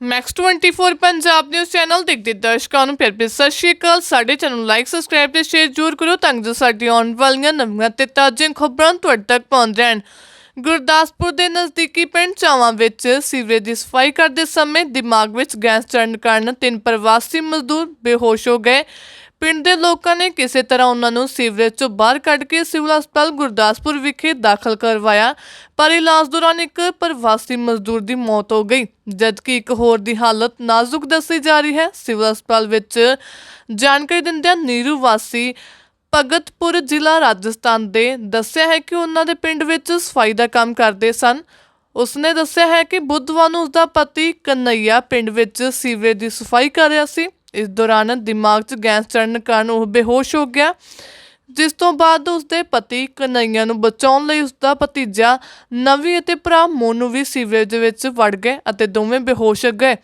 Max 24 Punjab news channel ਦੇਖਦੇ ਦਰਸ਼ਕਾਂ ਨੂੰ ਫਿਰ ਵੀ ਸਤਿ ਸ਼੍ਰੀ ਅਕਾਲ। ਸਾਡੇ ਚੈਨਲ ਨੂੰ ਲਾਈਕ ਸਬਸਕ੍ਰਾਈਬ ਤੇ ਸ਼ੇਅਰ ਜ਼ਰੂਰ ਕਰੋ ਤਾਂ ਜੋ ਸਾਡੀ ਆਉਣ ਵਾਲੀਆਂ ਨਵੀਆਂ ਤੇ ਤਾਜ਼ੀਆਂ ਖਬਰਾਂ ਤੁਹਾਡੇ ਤੱਕ ਪਹੁੰਚ ਰਹਿਣ ਗੁਰਦਾਸਪੁਰ ਦੇ ਨਜ਼ਦੀਕੀ ਪਿੰਡ ਚਾਵਾਂ ਵਿੱਚ ਸੀਵਰੇਜ ਦੀ ਸਫ਼ਾਈ ਕਰਦੇ ਸਮੇਂ ਦਿਮਾਗ ਵਿੱਚ ਗੈਸ ਚੜਨ ਕਾਰਨ ਤਿੰਨ ਪ੍ਰਵਾਸੀ ਮਜ਼ਦੂਰ ਬੇਹੋਸ਼ ਹੋ ਗਏ। ਪਿੰਡ ਦੇ ਲੋਕਾਂ ਨੇ ਕਿਸੇ ਤਰ੍ਹਾਂ ਉਹਨਾਂ ਨੂੰ ਸੀਵਰੇਜ ਤੋਂ ਬਾਹਰ ਕੱਢ ਕੇ ਸਿਵਲ ਹਸਪਤਾਲ ਗੁਰਦਾਸਪੁਰ ਵਿਖੇ ਦਾਖਲ ਕਰਵਾਇਆ, ਪਰ ਇਲਾਜ ਦੌਰਾਨ ਇੱਕ ਪ੍ਰਵਾਸੀ ਮਜ਼ਦੂਰ ਦੀ ਮੌਤ ਹੋ ਗਈ। ਜਦਕਿ ਇੱਕ ਹੋਰ ਦੀ ਹਾਲਤ ਨਾਜ਼ੁਕ ਦੱਸੀ ਜਾ ਰਹੀ ਹੈ, ਸਿਵਲ ਹਸਪਤਾਲ ਵਿੱਚ ਜਾਣਕਾਰੀ ਦਿੰਦਿਆਂ ਨੀਰੂ ਵਾਸੀ, ਭਗਤਪੁਰ ਜ਼ਿਲ੍ਹਾ ਰਾਜਸਥਾਨ ਦੇ ਦੱਸਿਆ ਹੈ ਕਿ ਉਹਨਾਂ ਦੇ ਪਿੰਡ ਵਿੱਚ ਸਫ਼ਾਈ ਦਾ ਕੰਮ ਕਰਦੇ ਸਨ। ਉਸਨੇ ਦੱਸਿਆ ਹੈ ਕਿ ਬੁੱਧਵਾਰ ਨੂੰ ਉਸਦਾ ਪਤੀ ਕਨਈਆ ਪਿੰਡ ਵਿੱਚ ਸੀਵਰੇਜ ਦੀ ਸਫ਼ਾਈ ਕਰ ਰਿਹਾ ਸੀ। ਇਸ ਦੌਰਾਨ ਦਿਮਾਗ 'ਚ ਗੈਸ ਚੜਨ ਕਾਰਨ ਉਹ ਬੇਹੋਸ਼ ਹੋ ਗਿਆ। ਜਿਸ ਤੋਂ ਬਾਅਦ ਉਸਦੇ ਪਤੀ ਕਨਈਆ ਨੂੰ ਬਚਾਉਣ ਲਈ ਉਸਦਾ ਭਤੀਜਾ ਨਵੀ ਅਤੇ ਭਰਾ ਮੋਨੂ ਵੀ ਸੀਵਰੇਜ ਦੇ ਵਿੱਚ ਵੜ ਗਏ ਅਤੇ ਦੋਵੇਂ ਬੇਹੋਸ਼ ਗਏ।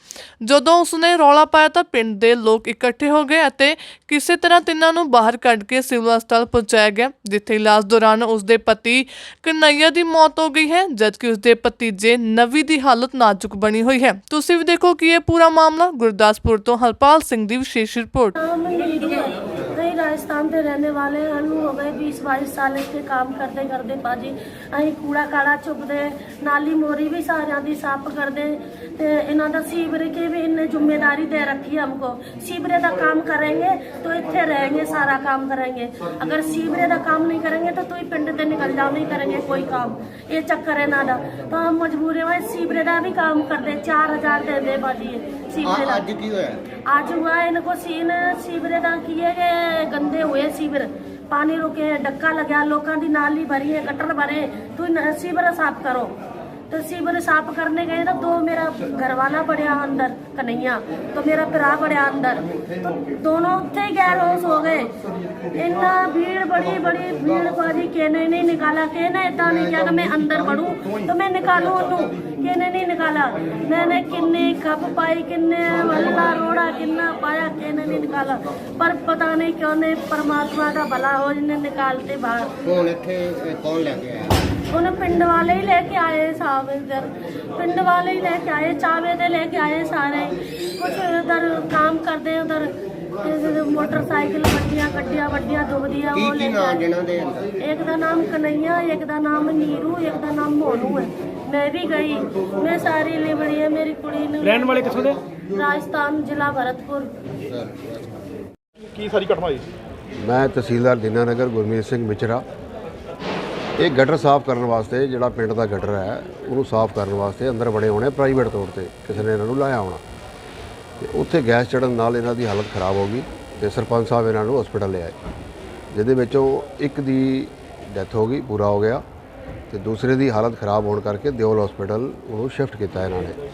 ਜਦੋਂ ਉਸਨੇ ਰੌਲਾ ਪਾਇਆ ਤਾਂ ਪਿੰਡ ਦੇ ਲੋਕ ਇਕੱਠੇ ਹੋ ਗਏ ਅਤੇ ਕਿਸੇ ਤਰ੍ਹਾਂ ਤਿੰਨਾਂ ਨੂੰ ਬਾਹਰ ਕੱਢ ਕੇ ਸਿਵਲ ਹਸਪਤਾਲ ਪਹੁੰਚਾਇਆ ਗਿਆ, ਜਿੱਥੇ ਇਲਾਜ ਦੌਰਾਨ ਉਸਦੇ ਪਤੀ ਕਨਈਆ ਦੀ ਮੌਤ ਹੋ ਗਈ ਹੈ, ਜਦਕਿ ਉਸਦੇ ਭਤੀਜੇ ਨਵੀ ਦੀ ਹਾਲਤ ਨਾਜ਼ੁਕ ਬਣੀ ਹੋਈ ਹੈ। ਤੁਸੀਂ ਵੀ ਦੇਖੋ ਕਿ ਇਹ ਪੂਰਾ ਮਾਮਲਾ ਗੁਰਦਾਸਪੁਰ ਤੋਂ ਹਰਪਾਲ ਸਿੰਘ ਦੀ ਵਿਸ਼ੇਸ਼ ਰਿਪੋਰਟ। राजस्थान के रहने वाले हैं हम हो गए बीस बाईस साल के काम करते करते बाजी ਅਸੀਂ ਕੂੜਾ ਕਾੜਾ ਚੁੱਕਦੇ ਨਾਲੀ ਮੋਰੀ ਵੀ ਸਾਰਿਆਂ ਦੀ ਸਾਫ਼ ਕਰਦੇ ਤੇ ਇਹਨਾਂ ਦਾ ਸੀਵਰੇ ਕੀ ਵੀ ਇਹਨੇ ਜ਼ਿੰਮੇਵਾਰੀ ਦੇ ਰੱਖੀ ਹੈ हमको सीवरे का काम करेंगे तो ਇੱਥੇ रहेंगे सारा काम करेंगे अगर सीवरे का काम नहीं करेंगे तो तुम पिंड ਤੇ निकल जाओ नहीं करेंगे कोई काम ਇਹ ਚੱਕਰ ਹੈ ਇਹਨਾਂ ਦਾ ਤਾਂ ਹਮ ਮਜਬੂਰੀ ਵਿੱਚ ਸੀਵਰੇ ਦਾ ਵੀ ਕੰਮ ਕਰਦੇ 4000 ਦੇ ਦੇ ਬਾਜੀ ਸੀਵਰੇ ਦਾ ਅੱਜ ਕੀ ਹੋਇਆ आज हुआ है इनको सीन सीवरे ਦਾ किए गए गंदे हुए सीवर पानी रुके डक्का लगा लोगों ਦੀ नाली भरी है गटर भरे तो इन सीवर साफ करो तो सीवर साफ करने गए तो दो मेरा घर वाला बढ़िया अंदर कन्हैया तो मेरा भरा बढ़िया अंदर तो दोनों उत्थे ही गैर होश हो गए इतना भीड़ बड़ी बड़ी भीड़ बाजी कहने नहीं निकाला कहने इतना नहीं किया कि मैं अंदर बढ़ूं तो मैं निकालू ਉਹਨੂੰ कहने नहीं निकाला मैंने किन्ने कप पाई किन्ने वल्ला रोड़ा किन्ना पाया कहने नहीं निकाला पर पता नहीं क्यों ने परमात्मा का भला हो जिन्हें निकालते बाहर ਹੁਣ ਇੱਥੇ ਇਹ ਕੌਣ ਲੈ ਕੇ ਆਇਆ उन्हें पिंड वाले ही लेके आए साहब इधर पिंड वाले ही लेके आए चावे दे लेके आए सारे कुछ उधर काम करते उधर मोटरसाइकिल वड्डियां गड्डियां वड्डियां दुबदियां ਕੀ वो ਕੀ लेके ਨਾਂ आए ਜਿਹਨਾਂ ਦੇ ਅੰਦਰ एक का नाम कन्हैया एक का नाम नीरू एक का नाम मोनू है मैं भी गई मैं सारी लिबड़ी है मेरी कुड़ी ने ਰਹਿਣ ਵਾਲੇ ਕਿੱਥੋਂ ਦੇ ਰਾਜਸਥਾਨ ਜ਼ਿਲ੍ਹਾ ਭਰਤਪੁਰ। ਕੀ ਸਾਰੀ ਘਟਨਾ ਹੋਈ? ਮੈਂ ਤਹਿਸੀਲਦਾਰ ਦੀਨਾਨਗਰ ਗੁਰਮੀਤ ਸਿੰਘ ਮਿਚਰਾ। ਇਹ ਗਟਰ ਸਾਫ਼ ਕਰਨ ਵਾਸਤੇ ਜਿਹੜਾ ਪਿੰਡ ਦਾ ਗਟਰ ਹੈ ਉਹਨੂੰ ਸਾਫ਼ ਕਰਨ ਵਾਸਤੇ ਅੰਦਰ ਬੜੇ ਹੋਣੇ ਪ੍ਰਾਈਵੇਟ ਤੌਰ ਤੇ ਕਿਸੇ ਨੇ ਇਹਨਾਂ ਨੂੰ ਲਾਇਆ ਹੋਣਾ। ਤੇ ਉੱਥੇ ਗੈਸ ਚੜਨ ਨਾਲ ਇਹਨਾਂ ਦੀ ਹਾਲਤ ਖਰਾਬ ਹੋ ਗਈ ਤੇ ਸਰਪੰਚ ਸਾਹਿਬ ਇਹਨਾਂ ਨੂੰ ਹਸਪੀਟਲ ਲਿਆਏ। ਜਿਹਦੇ ਵਿੱਚੋਂ ਇੱਕ ਦੀ ਡੈਥ ਹੋ ਗਈ ਪੂਰਾ ਹੋ ਗਿਆ। ਤੇ ਦੂਸਰੇ ਦੀ ਹਾਲਤ ਖਰਾਬ ਹੋਣ ਕਰਕੇ ਦਿਓਲ ਹਸਪੀਟਲ ਉਹਨੂੰ ਸ਼ਿਫਟ ਕੀਤਾ ਇਹਨਾਂ ਨੇ।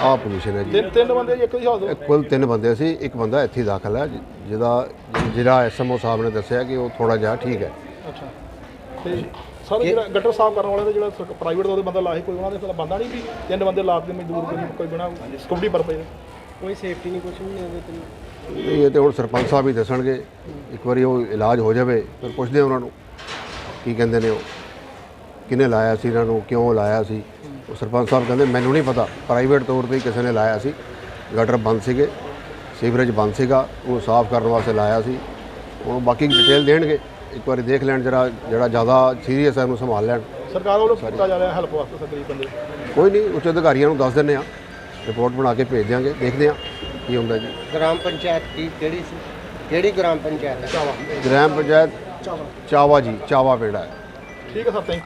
ਆਹ ਪੋਜੀਸ਼ਨ ਹੈ ਜੀ। ਤਿੰਨ ਤਿੰਨ ਬੰਦੇ ਜੀ ਇੱਕ ਦੀ ਹਾਲਤ ਇਹ ਕੁੱਲ ਤਿੰਨ ਬੰਦੇ ਸੀ ਇੱਕ ਬੰਦਾ ਇੱਥੇ ਹੀ ਦਾਖਲ ਹੈ ਜਿਹਦਾ ਜਿਹੜਾ ਐਸਐਮਓ ਸਾਹਿਬ ਨੇ ਦੱਸਿਆ ਕਿ ਉਹ ਥੋੜਾ ਜਿਹਾ ਠੀਕ ਹੈ। ਅੱਛਾ। ਤੇ ਸਰ ਜਿਹੜਾ ਗਟਰ ਸਾਫ਼ ਕਰਨ ਵਾਲੇ ਦਾ ਜਿਹੜਾ ਪ੍ਰਾਈਵੇਟ ਦਾ ਉਹਦੇ ਬੰਦਾ ਲਾਹੇ ਕੋਈ ਉਹਨਾਂ ਦੇ ਫਿਰ ਬੰਦਾ ਨਹੀਂ ਵੀ ਤਿੰਨ ਬੰਦੇ ਲਾ ਕੇ ਮਜ਼ਦੂਰ ਕੋਈ ਕੋਈ ਬਣਾ ਸਕਿਉਰਟੀ ਪਰਪਸ ਕੋਈ ਸੇਫਟੀ ਨਹੀਂ ਕੁਝ ਵੀ ਨਹੀਂ ਉਹਦੇ ਇਹ ਤੇ ਹੁਣ ਸਰਪੰਚ ਸਾਹਿਬ ਹੀ ਦੱਸਣਗੇ ਇੱਕ ਵਾਰੀ ਉਹ ਇਲਾਜ ਹੋ ਜਾਵੇ ਫਿਰ ਪੁੱਛਦੇ ਹਾਂ ਉਹਨਾਂ ਨੂੰ ਕੀ ਕਹਿੰਦੇ ਨੇ ਉਹ ਕਿਹਨੇ ਲਾਇਆ ਸੀ ਇਹਨਾਂ ਨੂੰ ਕਿਉਂ ਲਾਇਆ ਸੀ? ਉਹ ਸਰਪੰਚ ਸਾਹਿਬ ਕਹਿੰਦੇ ਮੈਨੂੰ ਨਹੀਂ ਪਤਾ ਪ੍ਰਾਈਵੇਟ ਤੌਰ ਤੇ ਕਿਸੇ ਨੇ ਲਾਇਆ ਸੀ। ਗਟਰ ਬੰਦ ਸੀਗੇ ਸੀਵਰੇਜ ਬੰਦ ਸੀਗਾ ਉਹ ਸਾਫ਼ ਕਰਨ ਵਾਸਤੇ ਲਾਇਆ ਸੀ। ਹੁਣ ਬਾਕੀ ਡਿਟੇਲ ਦੇਣਗੇ। ਇੱਕ ਵਾਰੀ ਦੇਖ ਲੈਣ ਜਰਾ ਜਿਹੜਾ ਜ਼ਿਆਦਾ ਸੀਰੀਅਸ ਹੈ ਉਹਨੂੰ ਸੰਭਾਲ ਲੈਣ। ਸਰਕਾਰ ਵੱਲੋਂ ਕੀਤਾ ਜਾ ਰਿਹਾ ਹੈਲਪ ਵਾਸਤੇ ਗਰੀਬ ਬੰਦੇ? ਕੋਈ ਨਹੀਂ ਉੱਚ ਅਧਿਕਾਰੀਆਂ ਨੂੰ ਦੱਸ ਦਿੰਦੇ ਆ ਰਿਪੋਰਟ ਬਣਾ ਕੇ ਭੇਜ ਦਿਆਂਗੇ ਦੇਖਦੇ ਆ ਕੀ ਹੁੰਦਾ ਜੀ। ਗ੍ਰਾਮ ਪੰਚਾਇਤ ਕੀ ਕਿਹੜੀ ਸੀ? ਕਿਹੜੀ ਗ੍ਰਾਮ ਪੰਚਾਇਤ ਹੈ? ਗ੍ਰਾਮ ਪੰਚਾਇਤ ਚਾਵਾ। ਜੀ ਚਾਵਾ ਪਿੰਡ ਹੈ। ਠੀਕ ਹੈ ਸਰ ਥੈਂਕ